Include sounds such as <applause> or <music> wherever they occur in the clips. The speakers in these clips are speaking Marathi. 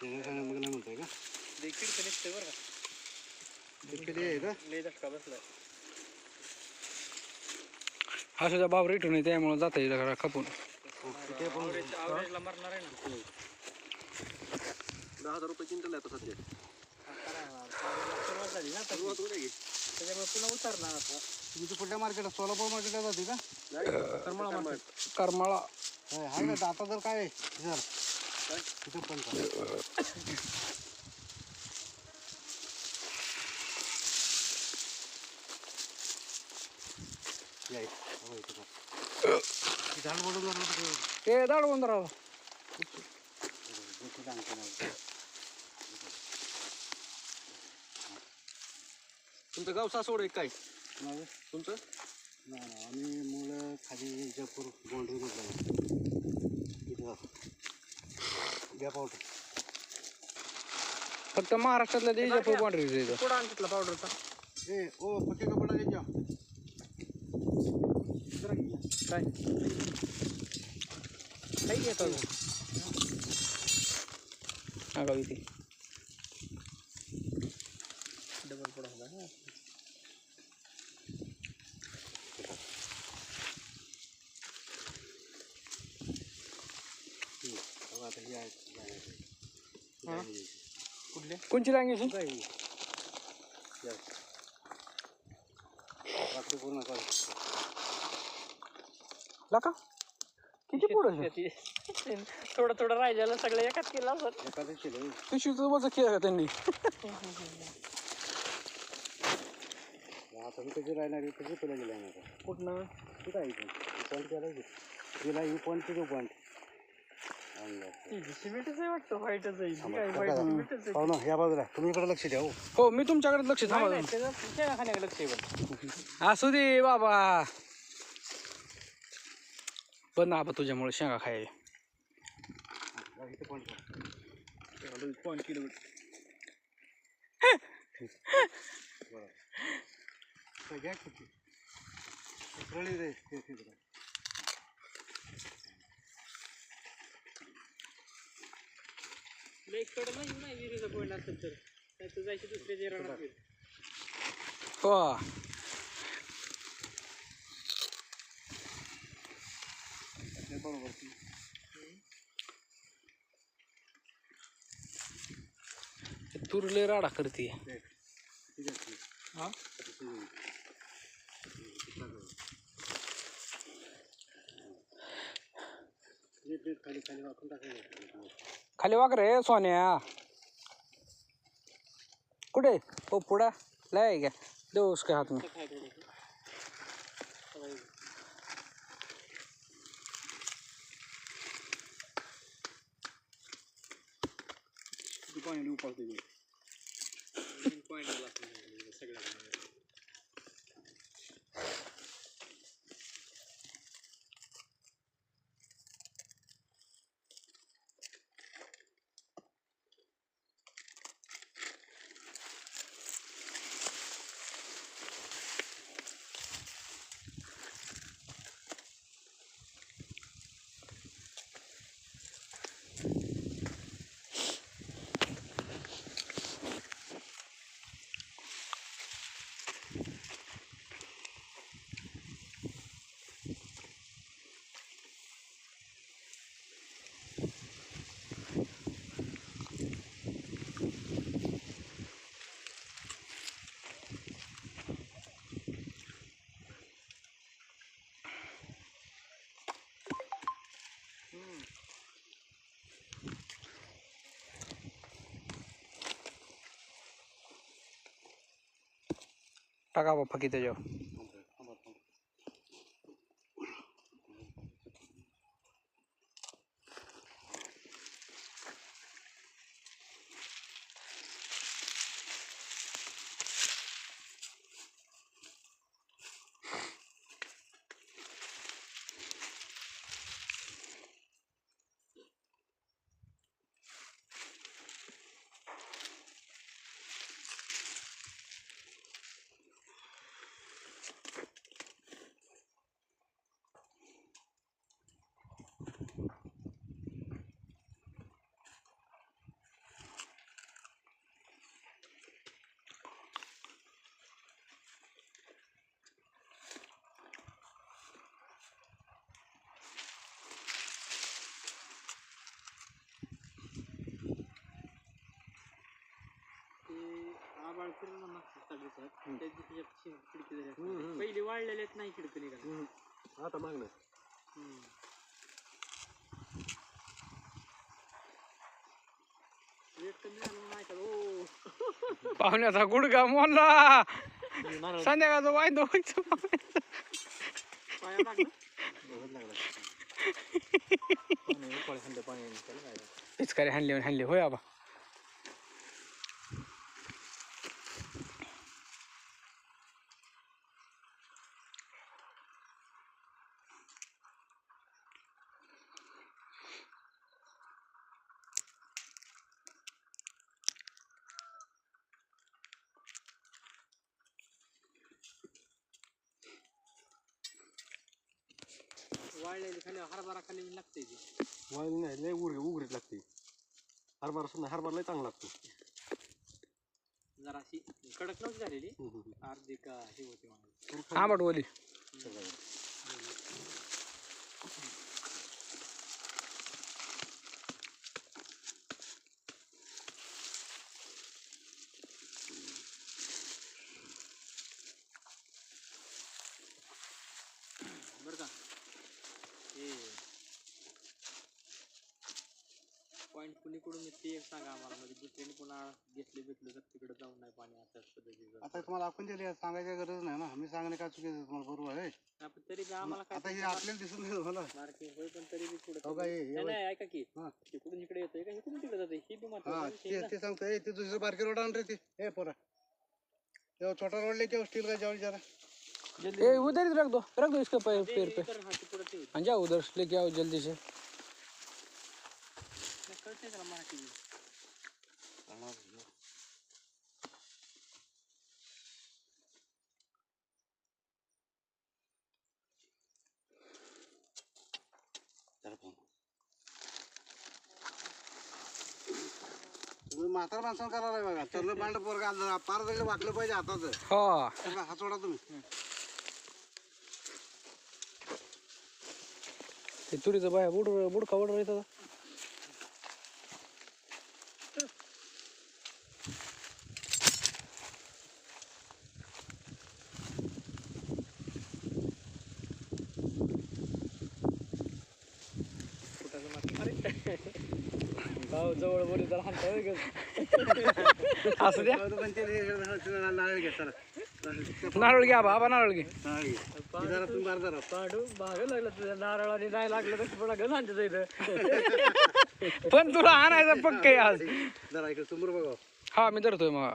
शेंगा खाण्या मग नाही म्हणताय का देखील कनिष्ठ बरं का ते कधी आहे का लय झटका बसलाय हा सुद्धा बाब रिटून आहे त्यामुळे जाता येईल जरा खपून मरणार आहे ना दहा हजार रुपये क्विंटल आहे आता सध्या सुरुवात झाली ना. सुरुवात होते की त्याच्यामुळे पुन्हा उतरणार आता कुठल्या सोलापूर मार्केटला जाते का नाही करमाळा market. करमाळा होय, ना आता तर काय आहे सर झाड बंद ना. तुमचं गाव सासवड आहे काय तुमचं नाही. आम्ही मुलं खाली विजापूर बाउंड्री गॅप आउट फक्त महाराष्ट्रातल्या देशापूर बाउंड्रीज येतं कुठं आण तिथला पावडरचा? ए ओ पक्के कपडा घे. काय? काही घेतो. सांगा इथे डबल पडा होता ना हम्म. बघा आता ही आहे, ही आहे. ही हा. आहे. कुठले? कोणची. रात्री पूर्ण लाका. किती पुढं थोडं थोडं राहिलेलं सगळं एकाच केलं असत एखादं केलं पिशवीचं वजन केलं का त्यांनी? आता मी कधी राहणार कधी तुला गेला कुठनं? कुठं आहे पॉईंट केला की? तिला ही पॉईंट किती पॉईंट सिमेंटच आहे. वाटतं व्हाईटच आहे ही सिमेंटच आहे. हो ना या बाजूला. तुम्ही इकडे लक्ष द्या हो. हो मी तुमच्याकडे लक्ष नाही, थांबा नाही, त्याचं शेणा खाण्याकडे लक्ष आहे पण. असू दे बाबा. पण ना आबा तुझ्यामुळे शेंगा खाय. हा, किलो घ्या किती कडं नाही नाही विहिरीचा पॉईंट असेल तर. नाही तर जायची दुसऱ्या राहणार हो. ते बरोबर ती तुरले राडा करते. हा किती घेऊ? हे ते खाली खाली वाकून टाकायचं खाली वाग रे सोन्या। कुठे? हो पुढा? लय क्या दो उसके हाथ में. काय थोडंसं किती पाणी उपास पॉईंट आला सगळ्या त्या दिवशी खिडकी हम्म, हम्म. पहिली वाळलेल्यात नाही खिडकी हम्म. आता मागणं वेट कमी झालं म्हणून ऐकलं ओ. पाहुण्याचा गुडगा मोडला. संध्याकाळचं वायदो व्हायचं पाहुण्याचं. पाया लागलं. बहुत लागला पिचकारी हाणली हाणली. होय आबा. खाली हरभरा खाली लागते ती. वाळली नाही लय उघड उघडीत लागते हरभरा सुद्धा हरभरा लय चांगला लागतो जरा अशी कडक नव्हती झालेली. अर्धी का हे होती आंबट बोली बरं का हे पॉईंट कुणीकडून येते एक सांगा आम्हाला. म्हणजे दुसऱ्याने पुन्हा घेतले भेटले तर तिकडे जाऊन नाही पाणी अशाच पद्धतीचं. आता तुम्हाला आपण दिली सांगायची गरज नाही ना मी सांगणे काय चुकीचं आहे तुम्हाला बरोबर आहे? आपण तरी बी आम्हाला काय आता हे आपल्याला दिसून नाही तुम्हाला मार्किंग होय पण तरी बी थोडं हो का, हे- हे नाही, नाही ऐका की. हा. इकडून इकडे येतोय का? इकडून तिकडे जाते ही बी हा महत्त्वाचा विषय ते आहे ना. ते सांगतो ए ते दुसरं बारके रोड आण रे ते. ए पोरा. तेव्हा छोटा रोड लेके स्टील का जाओ जरा. ए उधर ही रख दो रख दो इसके पैर पे. इतर हाती पुढे हाँ जाओ उधर लेके आओ जल्दी से पाहू. तुम्ही म्हातार माणसानं करायला बघा. चल मांड पोरगा पार जगलं वाकलं पाहिजे हाताचं. हा. हात सोडा तुम्ही. ते तुरीचं बाय बुड बुडका बुड येतं गाव जवळ बोली तर हाणता वेगळं. <laughs> असं द्या. पण ते नारळ- घ्या बाबा नारळ घे. हे पाडू भाग लागलं तुझ्या नारळाने नाही लागलं तर आणते इथं. पण तुला आणायचं पक्क आहे आज. जरा इकडे समोर बघा. हा मी धरतोय मग.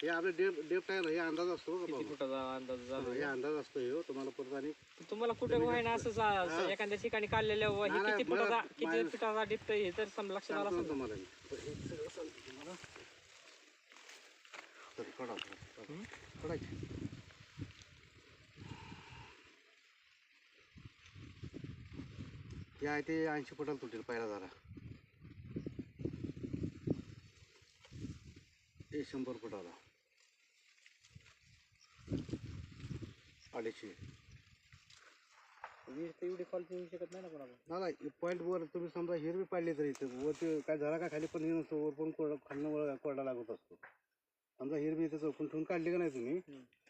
हे आपले डेप डेप टायर हे अंदाज असतो बघा बाबा. फुटाचा अंदाज झाला हे अंदाज असतो हे तुम्हाला परत आणि तुम्हाला कुठे आहे ना असं एखाद्या ठिकाणी काढलेल्या व- हे नाही, किती मला- फुटाचा किती मला- फुटाचा डिप्ट हे तर सम लक्षात आलं सांगतो असेल. तुम्हाला मी. हे सगळं सांगतो तुम्हाला. हे आहे ते ऐंशी फुटाला तुटेल पहिला जरा हे शंभर फुटाला अडीचशे वीज तर एवढी फॉल्ट येऊ शकत नाही ना कोणाला. नाही पॉईंट वर तुम्ही समजा हिरवी पाडली तरी इथं ते काय झाला का खाली पण हे नसतो वर पण कोरडा खालनं वर कोरडा लागत असतो. समजा हिरवी इथं चौकून ठेवून काढली का नाही तुम्ही.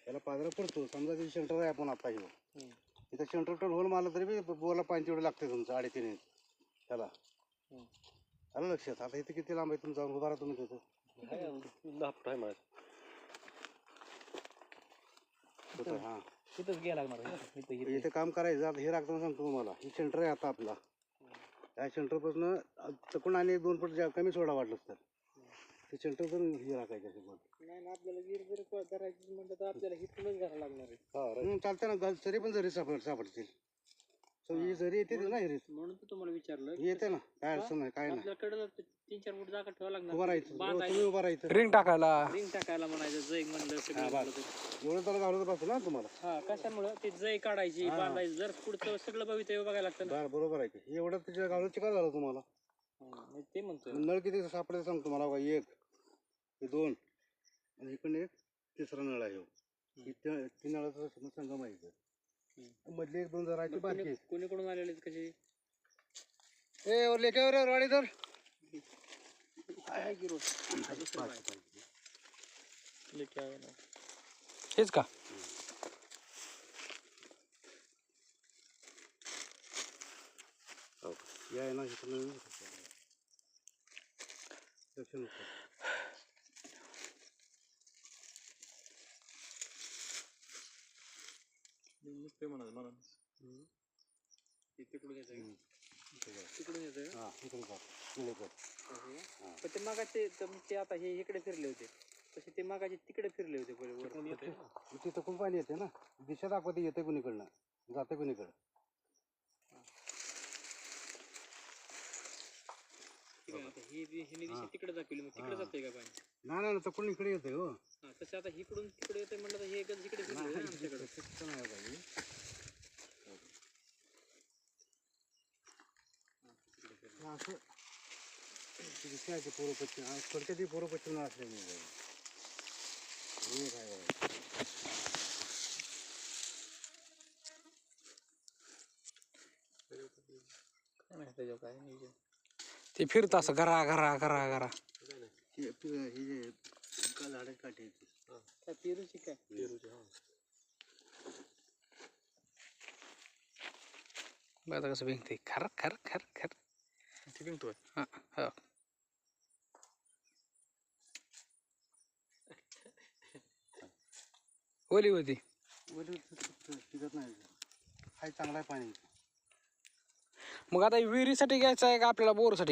त्याला पाजरा पडतो. समजा ते सेंटर आहे आपण आता हम्म. इथं सेंटर टोल होल मारलं तरी बी बोला पाणी तेवढं लागते तुमचं अडीचीन इंच. त्याला. आलं लक्षात? आता इथे किती लांब आहे तुमचा? उभा राहा तुम्ही तिथं. दहा फूट आहे. होतं, हां. तिथंच घ्यायला लागणार इथं इथं. इथे काम करायचं आता हे राखताना सांगतो तुम्हाला. ही सेंटर आहे आता आपला. त्या सेंटरपासून चकून आणि एक दोन फूट जा- कमी सोडा वाटलं तर. ते सेंटर पण हे राखायचं असे पण नाही ना आपल्याला वीर जर करायची म्हणलं तर आपल्याला हिथूनच घ्यायला लागणार आहे. हं, चालतं ना गल तरी पण जरी सापड सापडतील. ही जरी येते ना हिरीत म्हणून तर तुम्हाला विचारलं ही येते ना काय अडचण नाही काय नाही. आपल्याकडे तीन चार फूट जागा ठेवा उभा लागणार राहायचं बांधायचं. तुम्ही उभा राहायचं. रिंग टाकायला. रिंग टाकायला म्हणायचं जैग म्हणलं सगळं हा, बस. म्हणलं. एवढं त्याला घालत बसतो ना तुम्हाला. हा कशामुळं? ते जै काढायची हा. बांधायची. जर पुढचं सगळं भवितव्य बघायला लागतं ना. बरं बरोबर आहे की. एवढं त्याच्या घालून चिका झालं तुम्हाला. हा, मी ते म्हणतोय. नळ किती सापडायचं सांगतो तुम्हाला. बघा एक हे दोन आणि इकडे एक तिसरा नळ आहे. ह्यो. ही त्या- तीन नळाचा सम- संगम आहे इथं. मधली एक दोन जरा आहे ती बारकी कोणी- आहे. कोणीकडून आलेले आहेत कशी ए और लेके और वाडी ना हेच का या ना इकडनं दक्षिण उत्तर. नुसते म्हणाल मला ते तिकडून येतं. का? तिकडून येतं का? हा पण ते मागाचे तर ते आता हे इकडे फिरले होते. तसे ते मागाचे तिकडे फिरले होते पहिले वर मग तिथं पण पाणी येते ना. दिशा दाखवते येते कुणीकडनं. जाते कुणीकडं. ठीक आहे आता ही ही दिशा तिकडे दाखवली मग तिकडे जाते का पाणी? नाही नाही तर कोण इकडे येते हो? हा तसं आता इकडून तिकडे येते म्हणलं तर हे एकच इकडे फिरले ना आमच्याकडे. असं. ते दिशा आहे ते पूर्व पश्चिम आणि थोडक्यात ती पूर्व पश्चिम असल्यामुळे हे काय माहिती काय ते फिरत असं घरा घरा घरा घरा. हे ते- हे जे का झाडं काटे येते काय पेरूची काय बघा कसं भिंगते खर खर खर खर. तो हा हो. ओली होती. वरील नाही. हाय चांगला आहे पाणी. मग आता विहिरीसाठी घ्यायचं आहे का आपल्याला बोरसाठी?